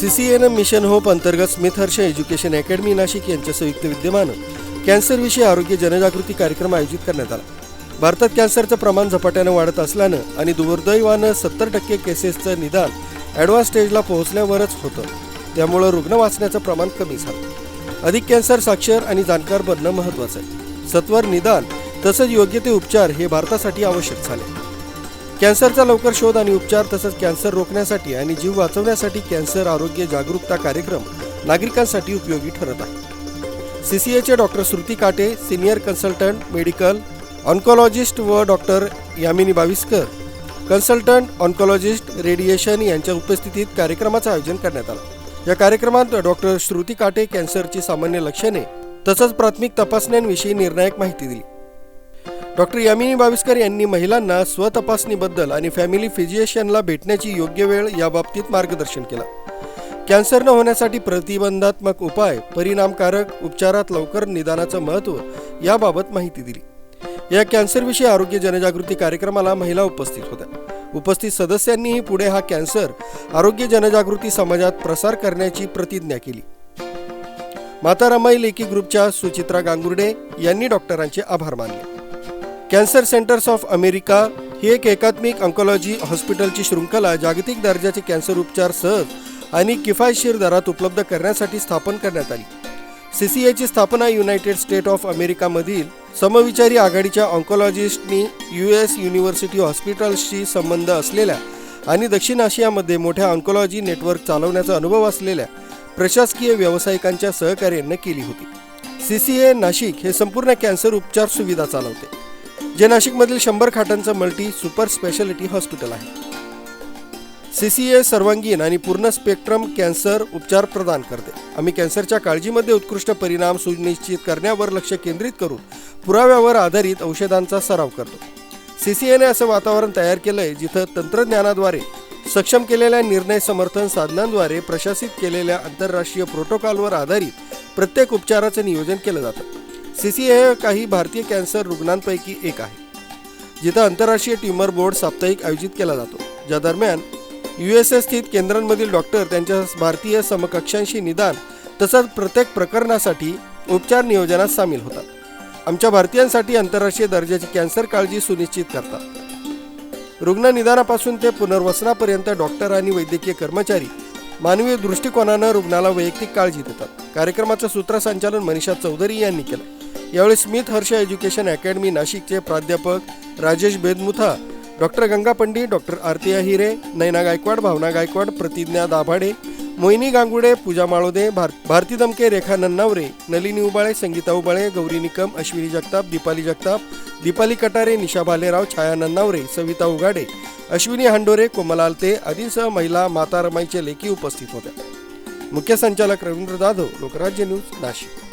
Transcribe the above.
CCN mission hope अंतर्गत Smith Harsh education academy Nashik यांच्या संयुक्त विद्यमानं कॅन्सरविषयी आरोग्य जनजागृती कार्यक्रम आयोजित करण्यात आला. भारतात कॅन्सरचं प्रमाण झपाट्यानं वाढत असल्यानं आणि दुर्दैवानं सत्तर टक्के केसेसचं निदान ॲडव्हान्स स्टेजला पोहोचल्यावरच होतं. त्यामुळं रुग्ण वाचण्याचं प्रमाण कमी झालं. अधिक कॅन्सर साक्षर आणि जाणकार बनणं महत्त्वाचं आहे. सत्वर निदान तसंच योग्य ते उपचार हे भारतासाठी आवश्यक झाले. कॅन्सरचा लवकर शोध आणि उपचार तसंच कॅन्सर रोखण्यासाठी आणि जीव वाचवण्यासाठी कॅन्सर आरोग्य जागरूकता कार्यक्रम नागरिकांसाठी उपयोगी ठरत आहे. सीसीएचे doctor Shruti Kate senior consultant medical oncologist व doctor Yamini Baviskar consultant oncologist radiation यांच्या उपस्थितीत कार्यक्रमाचं आयोजन करण्यात आलं. या कार्यक्रमात डॉक्टर श्रुती काटे कॅन्सरची सामान्य लक्षणे तसंच प्राथमिक तपासण्यांविषयी निर्णायक माहिती दिली. डॉक्टर यामिनी बाविस्कर यांनी महिलांना स्वतपासणीबद्दल आणि फॅमिली फिजिशियनला भेटण्याची योग्य वेळ याबाबतीत मार्गदर्शन केलं. कॅन्सर न होण्यासाठी प्रतिबंधात्मक उपाय परिणामकारक उपचारात लवकर निदानाचं महत्त्व याबाबत माहिती दिली. या कॅन्सरविषयी आरोग्य जनजागृती कार्यक्रमाला महिला उपस्थित होत्या. उपस्थित सदस्यांनीही पुढे हा कॅन्सर आरोग्य जनजागृती समाजात प्रसार करण्याची प्रतिज्ञा केली. माता रमाई लेखी ग्रुपच्या सुचित्रा गांगुर्डे यांनी डॉक्टरांचे आभार मानले. कॅन्सर सेंटर्स ऑफ अमेरिका ही एक एकात्मिक ऑन्कॉलॉजी हॉस्पिटलची शृंखला जागतिक दर्जाचे कॅन्सर उपचार सहज आणि किफायतशीर दरात उपलब्ध करण्यासाठी स्थापन करण्यात आली. सी सी एची स्थापना युनायटेड स्टेट ऑफ अमेरिकामधील समविचारी आघाडीच्या ऑन्कॉलॉजिस्टनी यू एस युनिव्हर्सिटी हॉस्पिटल्सशी संबंध असलेल्या आणि दक्षिण आशियामध्ये मोठ्या ऑन्कॉलॉजी नेटवर्क चालवण्याचा अनुभव असलेल्या प्रशासकीय व्यावसायिकांच्या सहकार्यानं केली होती. सी सी ए नाशिक हे संपूर्ण कॅन्सर उपचार सुविधा चालवते. जे नाशिकमधील शंभर खाटांचं मल्टी सुपर स्पेशालिटी हॉस्पिटल आहे. सीसीए सर्वांगीण आणि पूर्ण स्पेक्ट्रम कॅन्सर उपचार प्रदान करते. आम्ही कॅन्सरच्या काळजीमध्ये उत्कृष्ट परिणाम सुनिश्चित करण्यावर लक्ष केंद्रित करून पुराव्यावर आधारित औषधांचा सराव करतो. सीसीएने असं वातावरण तयार केलं आहे जिथं तंत्रज्ञानाद्वारे सक्षम केलेल्या निर्णय समर्थन साधनांद्वारे प्रशासित केलेल्या आंतरराष्ट्रीय प्रोटोकॉलवर आधारित प्रत्येक उपचाराचं नियोजन केलं जातं. सीसीए हे काही भारतीय कॅन्सर रुग्णांपैकी एक आहे जिथं आंतरराष्ट्रीय ट्यूमर बोर्ड साप्ताहिक आयोजित केला जातो. ज्या दरम्यान यू एस ए स्थित केंद्रांमधील डॉक्टर त्यांच्या भारतीय समकक्षांशी निदान तसंच प्रत्येक प्रकरणासाठी उपचार नियोजनात सामील होतात. आमच्या भारतीयांसाठी आंतरराष्ट्रीय दर्जाची कॅन्सर काळजी सुनिश्चित करतात. रुग्ण निदानापासून ते पुनर्वसनापर्यंत डॉक्टर आणि वैद्यकीय कर्मचारी मानवीय दृष्टिकोनानं रुग्णाला वैयक्तिक काळजी देतात. कार्यक्रमाचं सूत्रसंचालन मनीषा चौधरी यांनी केलं यावेळी स्मिथ हर्ष एज्युकेशन अकॅडमी नाशिकचे प्राध्यापक राजेश बेदमुथा डॉक्टर गंगा पंडित डॉक्टर आरती अहिरे नैना गायकवाड भावना गायकवाड प्रतिज्ञा दाभाडे मोहिनी गांगुडे पूजा माळोदे भार भारती दमके रेखा नन्नावरे नलिनी उबाळे संगीता उबाळे गौरी निकम अश्विनी जगताप दीपाली जगताप दीपाली कटारे निशा भालेराव छाया नन्नावरे सविता उगाडे अश्विनी हांडोरे कोमल आलते आदींसह महिला माता रमाईचे लेखी उपस्थित होत्या. मुख्य संचालक रवींद्र जाधव लोकराज्य न्यूज नाशिक.